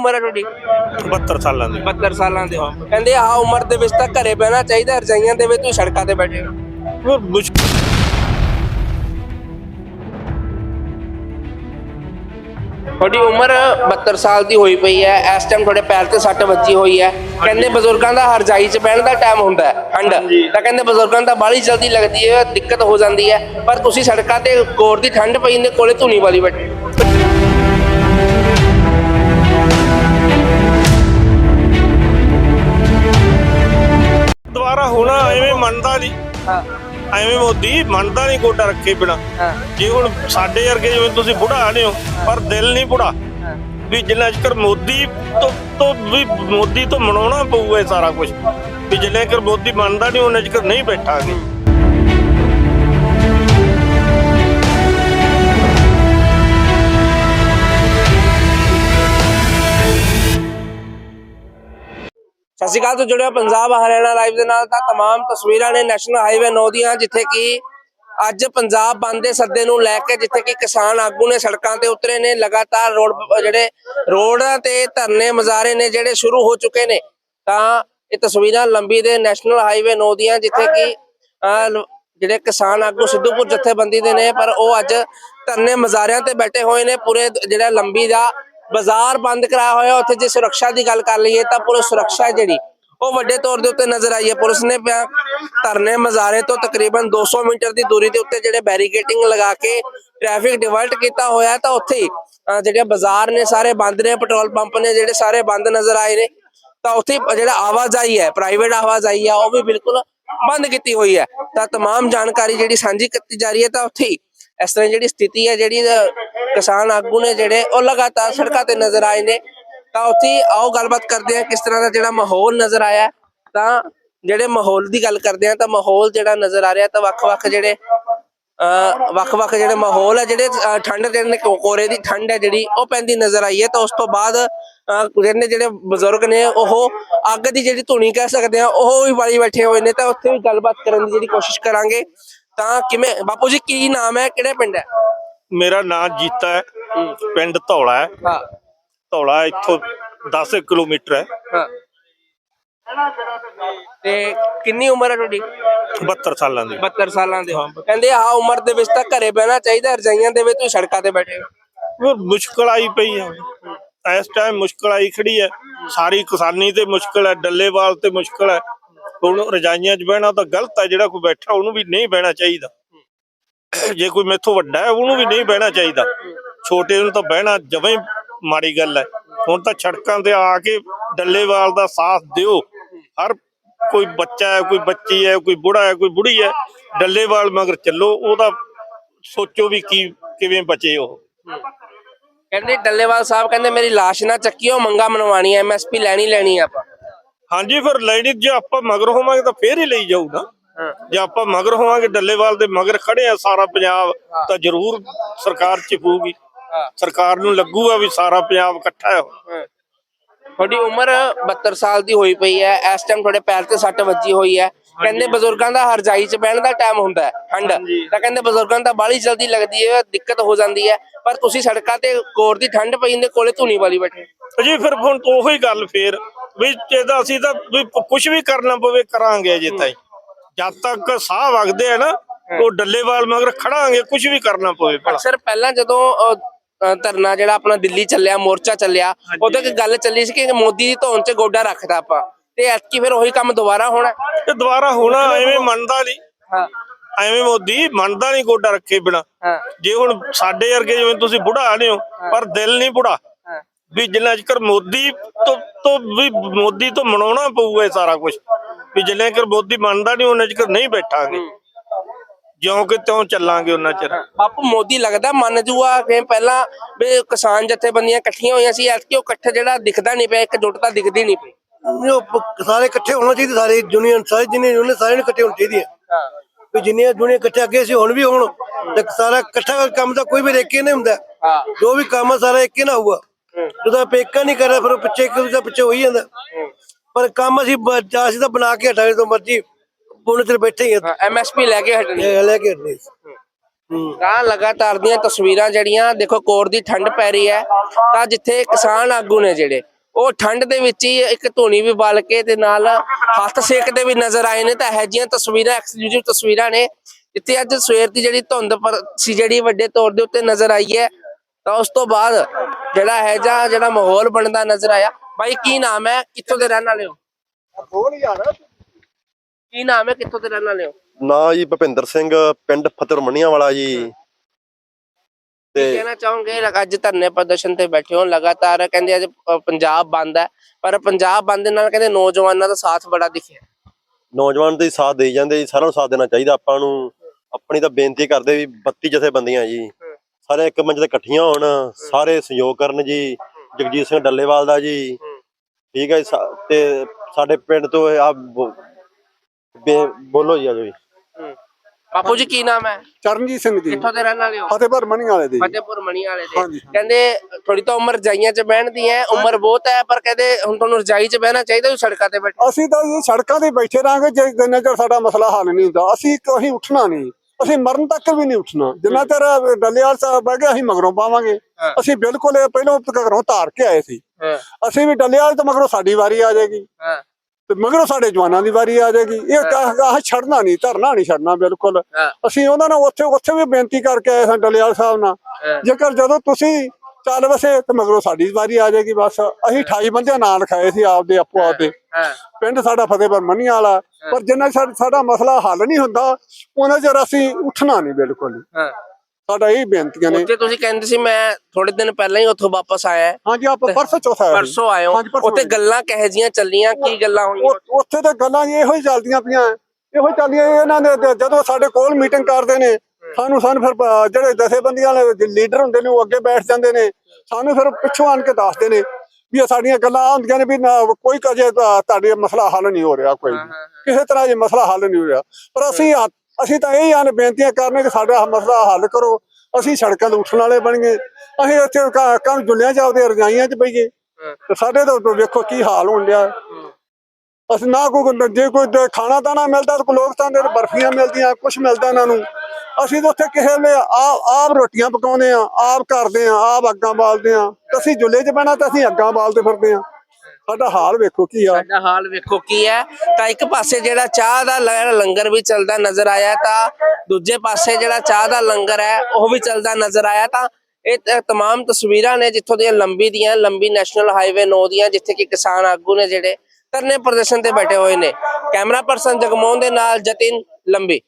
ਉਮਰ ਹੈ ਤੁਹਾਡੀ? 72 ਸਾਲਾਂ ਦੀ। 72 ਸਾਲਾਂ ਦੇ। ਹੋ ਕਹਿੰਦੇ ਆ ਉਮਰ ਦੇ ਵਿੱਚ ਤਾਂ ਘਰੇ ਬਹਿਣਾ ਚਾਹੀਦਾ ਰਜਾਈਆਂ ਦੇ ਵਿੱਚ ਤੁਸੀਂ ਸੜਕਾਂ ਤੇ ਬੈਠੇ। ਹੋ ਫਿਰ ਮੁਸ਼ਕਿਲ ਤੁਹਾਡੀ ਉਮਰ 72 ਸਾਲ ਦੀ ਹੋਈ ਪਈ ਹੈ। ਇਸ ਟਾਈਮ ਤੁਹਾਡੇ ਪੈਰ ਤੇ ਸੱਟ ਵੱਜੀ ਹੋਈ ਹੈ। ਕਹਿੰਦੇ ਬਜ਼ੁਰਗਾਂ ਦਾ ਹਰਜਾਈ 'ਚ ਬਹਿਣ ਦਾ ਟਾਈਮ ਹੁੰਦਾ ਹੈ ਠੰਡ ਤਾਂ ਕਹਿੰਦੇ ਬਜ਼ੁਰਗਾਂ ਦਾ ਬਾਹਲੀ ਜਲਦੀ ਲੱਗਦੀ ਹੈ ਦਿੱਕਤ ਹੋ ਜਾਂਦੀ ਹੈ। ਪਰ ਤੁਸੀਂ ਸੜਕਾਂ ਤੇ ਕੋਰ ਦੀ ਠੰਡ ਪਈ ਨੇ ਕੋਲੇ ਧੂਣੀ ਵਾਲੀ ਬੈਠੇ। ਮੰਨਦਾ ਨਹੀਂ। ਹਾਂ। ਐਵੇਂ ਮੋਦੀ ਮੰਨਦਾ ਨਹੀਂ ਗੋਡਾ ਰੱਖੇ ਬਿਨਾ। ਜੇ ਹੁਣ ਸਾਡੇ ਵਰਗੇ ਜਿਵੇਂ ਤੁਸੀਂ ਬੁੜਾ ਆਨੇ ਹੋ ਪਰ ਦਿਲ ਨਹੀਂ ਬੁੜਾ ਵੀ ਜਿੰਨਾ ਚਿਰ ਮੋਦੀ ਤੋਂ ਤੋਂ ਵੀ ਮੋਦੀ ਤੋਂ ਮਨਾਉਣਾ ਪਊਗਾ ਸਾਰਾ ਕੁਝ ਵੀ ਜਿੰਨਾ ਚਿਰ ਮੋਦੀ ਮੰਨਦਾ ਨਹੀਂ ਉਹਨਾਂ ਚਿਰ ਨਹੀਂ ਬੈਠਾਂਗੇ। ਸਤਿ ਸ਼੍ਰੀ ਅਕਾਲ ਤੋਂ ਜੁੜਿਆ ਪੰਜਾਬ ਹਰਿਆਣਾ ਲਾਈਵ ਦੇ ਨਾਲ ਤਾਂ तमाम ਤਸਵੀਰਾਂ ਨੇ ਨੈਸ਼ਨਲ ਹਾਈਵੇ 9 ਦੀਆਂ ਜਿੱਥੇ ਕਿ ਅੱਜ ਪੰਜਾਬ ਬੰਦ ਦੇ ਸੱਦੇ ਨੂੰ ਲੈ ਕੇ ਜਿੱਥੇ ਕਿ ਕਿਸਾਨ ਆਗੂ ਨੇ ਸੜਕਾਂ ਤੇ ਉਤਰੇ ਨੇ ਲਗਾਤਾਰ ਰੋਡ ਜਿਹੜੇ ਰੋਡ ਤੇ ਧਰਨੇ ਮਜ਼ਾਰੇ ਨੇ ਜਿਹੜੇ ਸ਼ੁਰੂ ਹੋ ਚੁੱਕੇ ਨੇ ਤਾਂ ਇਹ ਤਸਵੀਰਾਂ ਲੰਬੀ ਦੇ ਨੈਸ਼ਨਲ ਹਾਈਵੇ 9 ਦੀਆਂ ਜਿੱਥੇ ਕਿ ਅਹ, ਲ- ਜਿਹੜੇ ਕਿਸਾਨ ਆਗੂ ਸਿੱਧੂਪੁਰ ਜਥੇਬੰਦੀ ਦੇ ਨੇ ਪਰ ਉਹ ਅੱਜ ਧਰਨੇ ਮਜ਼ਾਰਿਆਂ ਤੇ ਬੈਠੇ ਹੋਏ ਨੇ ਪੂਰੇ ਜਿਹੜਾ ਲੰਬੀ ਦਾ ਬਾਜ਼ਾਰ ਬੰਦ ਕਰਾਇਆ ਹੋਇਆ ਉੱਥੇ ਜੇ ਸੁਰੱਖਿਆ ਦੀ ਗੱਲ ਕਰ ਲਈਏ ਤਾਂ ਪੂਰੀ ਸੁਰੱਖਿਆ ਹੈ ਜਿਹੜੀ ਉਹ ਵੱਡੇ ਤੌਰ ਦੇ ਉੱਤੇ ਨਜ਼ਰ ਆਈ ਹੈ ਪੁਲਿਸ ਨੇ ਪਿਆ ਧਰਨੇ ਮਜ਼ਾਰੇ ਤੋਂ ਤਕਰੀਬਨ 200 ਮੀਟਰ ਦੀ ਦੂਰੀ ਦੇ ਉੱਤੇ ਜਿਹੜੇ ਬੈਰੀਕੇਟਿੰਗ ਲਗਾ ਕੇ ਟ੍ਰੈਫਿਕ ਡਿਵਰਟ ਕੀਤਾ ਹੋਇਆ ਤਾਂ ਉੱਥੇ ਹੀ, ਅਹ, ਜਿਹੜੇ ਬਾਜ਼ਾਰ ਨੇ ਸਾਰੇ ਬੰਦ ਨੇ ਪੈਟਰੋਲ ਪੰਪ ਨੇ ਜਿਹੜੇ ਸਾਰੇ ਬੰਦ ਨਜ਼ਰ ਆਏ ਨੇ ਤਾਂ ਉੱਥੇ ਜਿਹੜਾ ਆਵਾਜਾਈ ਹੈ ਪ੍ਰਾਈਵੇਟ ਆਵਾਜਾਈ ਆ ਉਹ ਵੀ ਬਿਲਕੁਲ ਬੰਦ ਕੀਤੀ ਹੋਈ ਹੈ ਤਾਂ तमाम ਜਾਣਕਾਰੀ ਜਿਹੜੀ ਸਾਂਝੀ ਕੀਤੀ ਜਾ ਰਹੀ ਹੈ ਤਾਂ ਉੱਥੇ ਹੀ ਇਸ ਤਰ੍ਹਾਂ ਜਿਹੜੀ ਸਥਿਤੀ ਹੈ ਜਿਹੜੀ ਅਹ, ਕਿਸਾਨ ਆਗੂ ਨੇ ਜਿਹੜੇ ਉਹ ਲਗਾਤਾਰ ਸੜਕਾਂ ਤੇ ਨਜ਼ਰ ਆਏ ਨੇ। ਤਾਂ ਉੱਥੇ ਆਓ ਗੱਲਬਾਤ ਕਰਦੇ ਆ ਕਿਸ ਤਰ੍ਹਾਂ ਦਾ ਜਿਹੜਾ ਮਾਹੌਲ ਨਜ਼ਰ ਆਇਆ। ਤਾਂ ਜਿਹੜੇ ਮਾਹੌਲ ਦੀ ਗੱਲ ਕਰਦੇ ਆ ਤਾਂ ਮਾਹੌਲ ਜਿਹੜਾ ਨਜ਼ਰ ਆ ਰਿਹਾ ਤਾਂ ਵੱਖ-ਵੱਖ ਜਿਹੜੇ ਵੱਖ-ਵੱਖ ਜਿਹੜੇ ਮਾਹੌਲ ਹੈ ਜਿਹੜੇ ਠੰਡ ਦੇ ਕੋਰੇ ਦੀ ਠੰਡ ਹੈ ਜਿਹੜੀ, ਉਹ ਪੈਂਦੀ ਨਜ਼ਰ ਆਈ ਹੈ। ਤਾਂ ਉਸ ਤੋਂ ਬਾਅਦ ਅਹ ਜਿਹੜੇ ਜਿਹੜੇ ਬਜ਼ੁਰਗ ਨੇ, ਉਹ ਅੱਗ ਦੀ ਜਿਹੜੀ ਧੂਣੀ ਕਹਿ ਸਕਦੇ ਆ ਉਹ ਵੀ ਵਾਲੀ ਬੈਠੇ ਹੋਏ ਨੇ। ਤਾਂ ਉੱਥੇ ਵੀ ਗੱਲਬਾਤ ਕਰਨ ਦੀ ਜਿਹੜੀ ਕੋਸ਼ਿਸ਼ ਕਰਾਂਗੇ। ਤਾਂ ਕਿਵੇਂ, ਬਾਪੂ ਜੀ ਕੀ ਨਾਮ ਹੈ? ਕਿਹੜੇ ਪਿੰਡ ਹੈ? ਮੇਰਾ ਨਾਮ ਜੀਤਾ ਹੈ। ਪਿੰਡ ਧੌਲਾ ਹੈ। ਹਾਂ। ਧੌਲਾ ਇੱਥੋਂ 10 ਕਿਲੋਮੀਟਰ ਹੈ। ਹਾਂ। ਤੇ ਕਿੰਨੀ ਉਮਰ ਹੈ ਤੁਹਾਡੀ? 72 ਸਾਲਾਂ ਦੀ। 72 ਸਾਲਾਂ ਦੇ। ਕਹਿੰਦੇ ਆ ਉਮਰ ਦੇ ਵਿੱਚ ਤਾਂ ਘਰੇ ਬਹਿਣਾ ਚਾਹੀਦਾ ਰਜਾਈਆਂ ਦੇ ਵਿੱਚ ਤੁਸੀਂ ਸੜਕਾਂ ਤੇ ਬੈਠੇ। ਹੋ ਮੁਸ਼ਕਲ ਆਈ ਪਈ ਹੈ ਇਸ ਟਾਈਮ ਮੁਸ਼ਕਲ ਆਈ ਖੜੀ ਹੈ। ਸਾਰੀ ਕਿਸਾਨੀ ਤੇ ਮੁਸ਼ਕਲ ਹੈ ਡੱਲੇਵਾਲ ਤੇ ਮੁਸ਼ਕਲ ਹੈ। ਹੁਣ ਰਜਾਈਆਂ 'ਚ ਬਹਿਣਾ ਤਾਂ ਗਲਤ ਹੈ ਜਿਹੜਾ ਕੋਈ ਬੈਠਾ ਉਹਨੂੰ ਵੀ ਨਹੀਂ ਬਹਿਣਾ ਚਾਹੀਦਾ। ਜੇ ਕੋਈ ਮੇਥੋਂ ਵੱਡਾ ਹੈ ਉਹਨੂੰ ਵੀ ਨਹੀਂ ਬਹਿਣਾ ਚਾਹੀਦਾ। ਛੋਟੇ ਨੂੰ ਤਾਂ ਬਹਿਣਾ ਹੀ ਮਾੜੀ ਗੱਲ ਹੈ। ਹੁਣ ਤਾਂ ਸੜਕਾਂ ਤੇ ਆ ਕੇ ਡੱਲੇਵਾਲ ਦਾ ਸਾਥ ਦਿਓ। ਹਰ ਕੋਈ ਬੱਚਾ ਹੈ ਕੋਈ ਬੱਚੀ ਹੈ ਕੋਈ ਬੁੜਾ ਹੈ ਕੋਈ ਬੁੜੀ ਹੈ ਡੱਲੇਵਾਲ ਮਗਰ ਚੱਲੋ ਉਹਦਾ ਸੋਚੋ ਵੀ ਕੀ ਕਿਵੇਂ ਬਚੇ ਉਹ। ਕਹਿੰਦੇ ਡੱਲੇਵਾਲ ਸਾਹਿਬ ਕਹਿੰਦੇ ਮੇਰੀ ਲਾਸ਼ ਨਾ ਚੱਕਿਓ ਮੰਗਾ ਮਨਵਾਣੀ ਐ ਐਮਐਸਪੀ ਲੈਣੀ ਲੈਣੀ ਆਪਾਂ। ਹਾਂਜੀ ਫਿਰ ਲੈਣੀ ਜੇ ਆਪਾਂ ਮਗਰ ਹੋਵਾਂਗੇ ਤਾਂ ਫੇਰ ਹੀ ਲਈ ਜਾਊ ਨਾ। ਜੇ ਆਪਾਂ ਮਗਰ ਹੋਵਾਂਗੇ ਡੱਲੇਵਾਲ ਦੇ ਮਗਰ ਖੜੇ ਆ ਸਾਰਾ ਪੰਜਾਬ ਤਾਂ ਜ਼ਰੂਰ ਸਰਕਾਰ ਚਿਪੂਗੀ ਹਾਂ। ਸਰਕਾਰ ਨੂੰ ਲੱਗੂਗਾ ਵੀ ਸਾਰਾ ਪੰਜਾਬ ਇਕੱਠਾ ਹੈ। ਤੁਹਾਡੀ ਉਮਰ 72 ਸਾਲ ਦੀ ਹੋਈ ਪਈ ਹੈ। ਇਸ ਟਾਈਮ ਤੁਹਾਡੇ ਪੈਰ ਤੇ ਸੱਟ ਵੱਜੀ ਹੋਈ ਹੈ। ਕਹਿੰਦੇ ਬਜ਼ੁਰਗਾਂ ਦਾ ਹਰਜਾਈ 'ਚ ਬਹਿਣ ਦਾ ਟਾਈਮ ਹੁੰਦਾ ਹੈ। ਠੰਡ ਤਾਂ ਕਹਿੰਦੇ ਬਜ਼ੁਰਗਾਂ ਦਾ ਬਾਹਲੀ ਜਲਦੀ ਲੱਗਦੀ ਹੈ ਦਿੱਕਤ ਹੋ ਜਾਂਦੀ ਹੈ। ਪਰ ਤੁਸੀਂ ਸੜਕਾਂ ਤੇ ਕੋਰ ਦੀ ਠੰਡ ਪਈ ਨੇ ਕੋਲੇ ਧੂਣੀ ਵਾਲੀ ਬੈਠੇ। ਜੀ ਫਿਰ ਹੁਣ ਉਹੀ ਗੱਲ ਫੇਰ ਵੀ ਇਹਦਾ ਅਸੀਂ ਤਾਂ ਕੁਝ ਵੀ ਕਰਨਾ ਪਵੇ ਕਰਾਂਗੇ ਅਜੇ ਤਾਈਂ। ਜਦ ਤੱਕ ਸਾਹ ਵਗਦੇ ਆ ਨਾ ਉਹ ਡੱਲੇਵਾਲ ਮਗਰ ਖੜਾਂਗੇ ਕੁਝ ਵੀ ਕਰਨਾ ਪਵੇ ਭਲਾ। ਅਕਸਰ ਪਹਿਲਾਂ ਜਦੋਂ ਧਰਨਾ ਜਿਹੜਾ ਆਪਣਾ ਦਿੱਲੀ ਚੱਲਿਆ ਮੋਰਚਾ ਚੱਲਿਆ ਉਦੋਂ ਇੱਕ ਗੱਲ ਚੱਲੀ ਸੀ ਕਿ ਮੋਦੀ ਦੀ ਧੌਣ 'ਚ ਗੋਡਾ ਰੱਖਦਾ ਆਪਾਂ। ਤੇ ਐਤਕੀ ਫਿਰ ਉਹੀ ਕੰਮ ਦੁਬਾਰਾ ਹੋਣਾ। ਤੇ ਦੁਬਾਰਾ ਹੋਣਾ ਐਵੇਂ ਮੰਨਦਾ ਨਹੀਂ। ਹਾਂ। ਐਵੇਂ ਮੋਦੀ ਮੰਨਦਾ ਨਹੀਂ ਗੋਡਾ ਰੱਖੇ ਬਿਨਾ। ਜੇ ਹੁਣ ਸਾਡੇ ਵਰਗੇ ਜਿਵੇਂ ਤੁਸੀਂ ਬੁੜਾ ਆਨੇ ਹੋ ਪਰ ਦਿਲ ਨਹੀਂ ਬੁੜਾ ਹਾਂ ਵੀ ਜਿੰਨਾ ਚਿਰ ਮੋਦੀ ਤੋਂ ਤੋਂ ਵੀ ਮੋਦੀ ਤੋਂ ਮਨਾਉਣਾ ਪਊਗਾ ਇਹ ਸਾਰਾ ਕੁਝ ਵੀ ਜਿੰਨਾ ਚਿਰ ਮੋਦੀ ਮੰਨਦਾ ਨਹੀਂ ਉਹਨਾਂ ਚਿਰ ਨਹੀਂ ਬੈਠਾਂਗੇ। ਜਿਉਂ ਕਿ ਤਿਉਂ ਚੱਲਾਂਗੇ ਉਹਨਾਂ ਚਿਰ। ਬਾਪੂ ਮੋਦੀ ਲੱਗਦਾ ਮੰਨ ਜੂਆ ਕਿ ਪਹਿਲਾਂ ਵੀ ਕਿਸਾਨ ਜਥੇਬੰਦੀਆਂ ਇਕੱਠੀਆਂ ਹੋਈਆਂ ਸੀ ਐਤਕੀ ਉਹ ਇਕੱਠ ਜਿਹੜਾ ਦਿਖਦਾ ਨਹੀਂ ਪਿਆ ਇੱਕ ਜੁਟਤਾ ਦਿਖਦੀ ਨਹੀਂ ਪਈ। ਪ- ਸਾਰੇ ਇਕੱਠੇ ਹੋਣਾ ਚਾਹੀਦੇ ਸਾਰੇ ਯੂਨੀਅਨ ਸਾਰੇ ਜਿੰਨੇ ਯੂਨੀਅਨ ਸਾਰੇ ਨੂੰ ਇਕੱਠੇ ਹੋਣੇ ਚਾਹੀਦੇ ਆ। ਹਾਂ। ਵੀ ਜਿੰਨੀਆਂ ਦੁਨੀਆ ਇਕੱਠੇ ਅੱਗੇ ਸੀ ਹੁਣ ਵੀ ਹੋਣ ਤੇ ਸਾਰਾ ਇਕੱਠਾ ਕੰਮ ਤਾਂ ਕੋਈ ਵੀ ਰੇਕੇ ਨਹੀਂ ਹੁੰਦਾ। ਜੋ ਵੀ ਕੰਮ ਸਾਰਾ ਇੱਕੇ ਨਾ ਹੋਊਗਾ। ਜਦੋਂ ਆਪਾਂ ਏਕਾ ਨਹੀਂ ਕਰਦਾ ਫਿਰ ਉਹ ਪਿੱਛੇ ਇੱਕ ਦੂਜੇ ਪਿੱਛੇ ਹੋਈ ਜਾਂਦਾ। ਪਰ ਕੰਮ ਅਸੀਂ ਬ- ਜਾਂ ਅਸੀਂ ਤਾਂ ਬਣਾ ਕੇ ਹਟਾਂਗੇ ਤੋਂ ਮਰਜ਼ੀ ਉਹਨੇ ਚਿਰ ਬੈਠੇ ਹੀ ਆ। ਐਮਐਸਪੀ ਲੈ ਕੇ ਹਟਣੀ। ਇਹ ਲੈ ਕੇ ਹਟਨੇ ਤਾਂ ਲਗਾਤਾਰ ਦੀਆਂ ਤਸਵੀਰਾਂ ਜਿਹੜੀਆਂ ਦੇਖੋ ਕੋਰ ਦੀ ਠੰਡ ਪੈ ਰਹੀ ਹੈ। ਤਾਂ ਜਿੱਥੇ ਕਿਸਾਨ ਆਗੂ ਨੇ ਜਿਹੜੇ ਉਹ ਠੰਡ ਦੇ ਵਿੱਚ ਹੀ ਇੱਕ ਧੂਣੀ ਵੀ ਬਾਲ ਕੇ ਤੇ ਨਾਲ ਹੱਥ ਸੇਕਦੇ ਵੀ ਨਜ਼ਰ ਆਏ ਨੇ। ਤਾਂ ਇਹੋ ਜਿਹੀਆਂ ਤਸਵੀਰਾਂ ਐਕਸਕਲੂਸਿਵ ਤਸਵੀਰਾਂ ਨੇ। ਜਿੱਥੇ ਅੱਜ ਸਵੇਰ ਦੀ ਜਿਹੜੀ ਧੁੰਦ ਪਰ ਸੀ ਜਿਹੜੀ ਵੱਡੇ ਤੌਰ ਦੇ ਉੱਤੇ ਨਜ਼ਰ ਆਈ ਹੈ ਤਾਂ ਉਸ ਤੋਂ ਬਾਅਦ ਜਿਹੜਾ ਹੈ ਜਾਂ ਜਿਹੜਾ ਮਾਹੌਲ ਬਣਦਾ ਨਜ਼ਰ ਆਇਆ। ਬਾਈ ਕੀ ਨਾਮ ਹੈ? ਕਿੱਥੋਂ ਦੇ ਰਹਿਣ ਵਾਲੇ ਹੋ? ਕੀ ਨਾਮ ਹੈ? ਕਿੱਥੋਂ ਦੇ ਰਹਿਣ ਵਾਲੇ ਹੋ? ਨਾ ਜੀ ਭਪਿੰਦਰ ਸਿੰਘ ਪਿੰਡ ਫਤਿਹਪੁਰ ਮੰਨੀਆਂ ਵਾਲਾ ਜੀ। ਕੀ ਤੇ ਕਹਿਣਾ ਚਾਹੋਗੇ? ਅੱਜ ਧਰਨੇ ਪ੍ਰਦਰਸ਼ਨ ਤੇ ਬੈਠੇ ਹੋ ਲਗਾਤਾਰ ਕਹਿੰਦੇ ਅੱਜ ਅ, ਪੰਜਾਬ ਬੰਦ ਹੈ। ਪਰ ਪੰਜਾਬ ਬੰਦ ਦੇ ਨਾਲ ਕਹਿੰਦੇ ਨੌਜਵਾਨਾਂ ਦਾ ਸਾਥ ਬੜਾ ਦਿਖਿਆ। ਨੌਜਵਾਨ ਦੇ ਸਾਥ ਦੇਈ ਜਾਂਦੇ ਜੀ ਸਾਰਿਆਂ ਨੂੰ ਸਾਥ ਦੇਣਾ ਚਾਹੀਦਾ ਆਪਾਂ ਨੂੰ। ਆਪਣੀ ਤਾਂ ਬੇਨਤੀ ਕਰਦੇ ਵੀ 32 ਜਥੇਬੰਦੀਆਂ ਜੀ। ਸਾਰੇ ਇੱਕ ਮੰਚ ਤੇ ਇਕੱਠੀਆਂ ਹੋਣ ਸਾਰੇ ਸਹਿਯੋਗ ਕਰਨ ਜੀ ਜਗਜੀਤ ਸਿੰਘ ਡੱਲੇਵਾਲ ਦਾ ਜੀ। ਠੀਕ ਹੈ ਜੀ, ਸਾ- ਤੇ ਸਾਡੇ ਪਿੰਡ ਤੋਂ ਆ ਬੋਲੋ ਜੀ ਆਜੋ ਜੀ। ਬਾਪੂ ਜੀ ਕੀ ਨਾਮ ਹੈ? ਚਰਨਜੀਤ ਸਿੰਘ ਜੀ। ਕਿੱਥੋਂ ਦੇ ਰਹਿਣ ਵਾਲੇ ਹੋ? ਫਤਿਹਪੁਰ ਮਣੀ ਵਾਲੇ ਦੇ ਜੀ। ਫਤਿਹਪੁਰ ਮਣੀ ਵਾਲੇ ਦੇ। ਹਾਂਜੀ। ਕਹਿੰਦੇ ਥੋੜੀ ਤਾਂ ਉਮਰ ਰਜਾਈਆਂ 'ਚ ਬਹਿਣ ਦੀ ਹੈ ਉਮਰ ਬਹੁਤ ਹੈ ਪਰ ਕਹਿੰਦੇ ਹੁਣ ਤੁਹਾਨੂੰ ਰਜਾਈ 'ਚ ਬਹਿਣਾ ਚਾਹੀਦਾ ਵੀ ਸੜਕਾਂ ਤੇ ਬੈਠੇ? ਅਸੀਂ ਤਾਂ ਜੀ ਸੜਕਾਂ ਤੇ ਬੈਠੇ ਰਾਂਗੇ ਜੇ ਜਿੰਨਾ ਚਿਰ ਸਾਡਾ ਮਸਲਾ ਹੱਲ ਨਹੀਂ ਹੁੰਦਾ। ਅਸੀਂ ਕਹੀਂ ਉੱਠਣਾ ਨਹੀਂ। ਅਸੀਂ ਮਰਨ ਤੱਕ ਵੀ ਨਹੀਂ ਉੱਠਣਾ। ਜਿੰਨਾ ਚਿਰ ਡੱਲੇਵਾਲ ਸਾਹਿਬ ਬਹਿ ਗਏ ਅਸੀਂ ਮਗਰੋਂ ਪਾਵਾਂਗੇ। ਅਸੀਂ ਬਿਲਕੁਲ ਇਹ ਪਹਿਲਾਂ ਘਰੋਂ ਧਾਰ ਕੇ ਆਏ ਸੀ। ਅਸੀਂ ਵੀ ਡੱਲੇਵਾਲ ਤੋਂ ਮਗਰੋਂ ਸਾਡੀ ਵਾਰੀ ਆ ਜਾਏਗੀ। ਤੇ ਮਗਰੋਂ ਸਾਡੇ ਜਵਾਨਾਂ ਦੀ ਵਾਰੀ ਆ ਜਾਏਗੀ। ਇਹ ਆਹ ਛੱਡਣਾ ਨਹੀਂ ਧਰਨਾ ਨਹੀਂ ਛੱਡਣਾ ਬਿਲਕੁਲ। ਅਸੀਂ ਉਹਨਾਂ ਨਾਲ ਉੱਥੇ ਉੱਥੇ ਵੀ ਬੇਨਤੀ ਕਰਕੇ ਆਏ ਸਾਂ ਡੱਲੇਵਾਲ ਸਾਹਿਬ ਨਾਲ। ਜੇਕਰ ਜਦੋਂ ਤੁਸੀਂ ਚੱਲ ਵਸੇ ਤੇ ਮਗਰੋਂ ਸਾਡੀ ਵਾਰੀ ਆ ਜਾਏਗੀ ਬਸ। ਅਸੀਂ 28 ਬੰਦਿਆਂ ਨਾਂ ਲਿਖਾਏ ਸੀ ਆਪਦੇ ਆਪੋ ਆਪਦੇ। ਪਿੰਡ ਸਾਡਾ ਫਤਿਹਪੁਰ ਮੰਨੀਆਂ ਵਾਲਾ ਪਰ ਜਿੰਨਾ ਸਾਡਾ ਮਸਲਾ ਹੱਲ ਨਹੀਂ ਹੁੰਦਾ ਉਹਨਾਂ ਚਿਰ ਅਸੀਂ ਉੱਠਣਾ ਨਹੀਂ ਬਿਲਕੁਲ। ਸਾਡਾ ਇਹ ਬੇਨਤੀਆਂ ਨੇ। ਉੱਥੇ ਤੁਸੀਂ ਕਹਿੰਦੇ ਸੀ ਮੈਂ ਥੋੜੇ ਦਿਨ ਪਹਿਲਾਂ ਹੀ ਉੱਥੋਂ ਵਾਪਸ ਆਇਆ ਹਾਂਜੀ ਆਪਾਂ ਪਰਸੋਂ ਚੌਥਾ ਸੀ। ਪਰਸੋਂ ਆਏ ਹੋ ਉੱਥੇ। ਗੱਲਾਂ ਕਿਹੋ ਜੀਆਂ ਚੱਲੀਆਂ? ਕੀ ਗੱਲਾਂ ਹੋਈਆਂ? ਉੱਥੇ ਤਾਂ ਗੱਲਾਂ ਇਹੋ ਹੀ ਚੱਲਦੀਆਂ ਪਈਆਂ। ਇਹੋ ਚੱਲਦੀਆਂ ਇਹਨਾਂ ਦੇ ਜਦੋਂ ਸਾਡੇ ਕੋਲ ਮੀਟਿੰਗ ਕਰਦੇ ਨੇ ਸਾਨੂੰ ਸਾਨੂੰ ਫਿਰ ਪ- ਜਿਹੜੇ ਦਥੇਬੰਦੀਆਂ ਵਾਲੇ ਲੀਡਰ ਹੁੰਦੇ ਨੇ ਉਹ ਅੱਗੇ ਬੈਠ ਜਾਂਦੇ ਨੇ। ਸਾਨੂੰ ਫਿਰ ਪਿੱਛੋਂ ਆਣ ਕੇ ਦੱਸਦੇ ਨੇ ਵੀ ਇਹ ਸਾਡੀਆਂ ਗੱਲਾਂ ਆਹ ਹੁੰਦੀਆਂ ਨੇ ਵੀ ਨਾ ਕੋਈ ਕਜੇ ਤੁਹਾਡੇ ਮਸਲਾ ਹੱਲ ਨਹੀਂ ਹੋ ਰਿਹਾ ਕੋਈ। ਵੀ। ਕਿਸੇ ਤਰ੍ਹਾਂ ਇਹ ਮਸਲਾ ਹੱਲ ਨਹੀਂ ਹੋ ਰਿਹਾ। ਪਰ ਅਸੀਂ ਹੱਥ- ਅਸੀਂ ਤਾਂ ਇਹ ਆਨ ਬੇਨਤੀਆਂ ਕਰਨੇ ਕਿ ਸਾਡਾ ਮਸਲਾ ਹੱਲ ਕਰੋ। ਅਸੀਂ ਸੜਕਾਂ ਤੇ ਉੱਠਣ ਵਾਲੇ ਬਣੀਏ ਅਸੀਂ ਇੱਥੇ ਕੰਮ ਜੁਲਿਆਂ ਆਪਦੇ ਰਜਾਈਆਂ ਚ ਬਈਏ। ਤੇ ਸਾਡੇ ਤਾਂ ਵੇਖੋ ਕੀ ਹਾਲ ਹੋਣ ਡਿਆ। ਅਸੀਂ ਨਾ ਕੋਈ ਜੇ ਕੋਈ ਦ- ਖਾਣਾ ਦਾਣਾ ਮਿਲਦਾ ਤਾਂ ਲੋਕ ਤਾਂ ਦੇ ਬਰਫੀਆਂ ਮਿਲਦੀਆਂ ਕੁਝ ਮਿਲਦਾ ਇਹਨਾਂ ਨੂੰ। ਅਸੀਂ ਤਾਂ ਉੱਥੇ ਕਿਸੇ ਵੇਲੇ ਆਪ ਆਪ ਰੋਟੀਆਂ ਪਕਾਉਂਦੇ ਆ ਆਪ ਕਰਦੇ ਆ ਆਪ ਅੱਗਾਂ ਬਾਲਦੇ ਆ ਅਸੀਂ ਜੁੱਲੇ 'ਚ ਬਹਿਣਾ ਤਾਂ ਅਸੀਂ ਅੱਗਾਂ ਬਾਲਦੇ ਫਿਰਦੇ ਆ ਸਾਡਾ ਹਾਲ ਵੇਖੋ ਕੀ ਆ। ਸਾਡਾ ਹਾਲ ਵੇਖੋ ਕੀ ਹੈ। ਤਾਂ ਇੱਕ ਪਾਸੇ ਜਿਹੜਾ ਚਾਹ ਦਾ ਲੰਗਰ ਵੀ ਚੱਲਦਾ ਨਜ਼ਰ ਆਇਆ, ਤਾਂ ਦੂਜੇ ਪਾਸੇ ਜਿਹੜਾ ਚਾਹ ਦਾ ਲੰਗਰ ਹੈ, ਉਹ ਵੀ ਚੱਲਦਾ ਨਜ਼ਰ ਆਇਆ। ਤਾਂ ਇਹ ਤ- ਤਮਾਮ ਤਸਵੀਰਾਂ ਨੇ ਜਿੱਥੋਂ ਦੀਆਂ ਲੰਬੀ ਦੀਆਂ, ਲੰਬੀ ਨੈਸ਼ਨਲ ਹਾਈਵੇ 9 ਦੀਆਂ, ਜਿੱਥੇ ਕਿ ਕਿਸਾਨ ਆਗੂ ਨੇ ਜਿਹੜੇ ਧਰਨੇ ਪ੍ਰਦਰਸ਼ਨ ਤੇ ਬੈਠੇ ਹੋਏ ਨੇ। ਕੈਮਰਾ ਪਰਸਨ ਜਗਮੋਹਨ ਦੇ ਨਾਲ ਜਤਿਨ ਲੰਬੀ।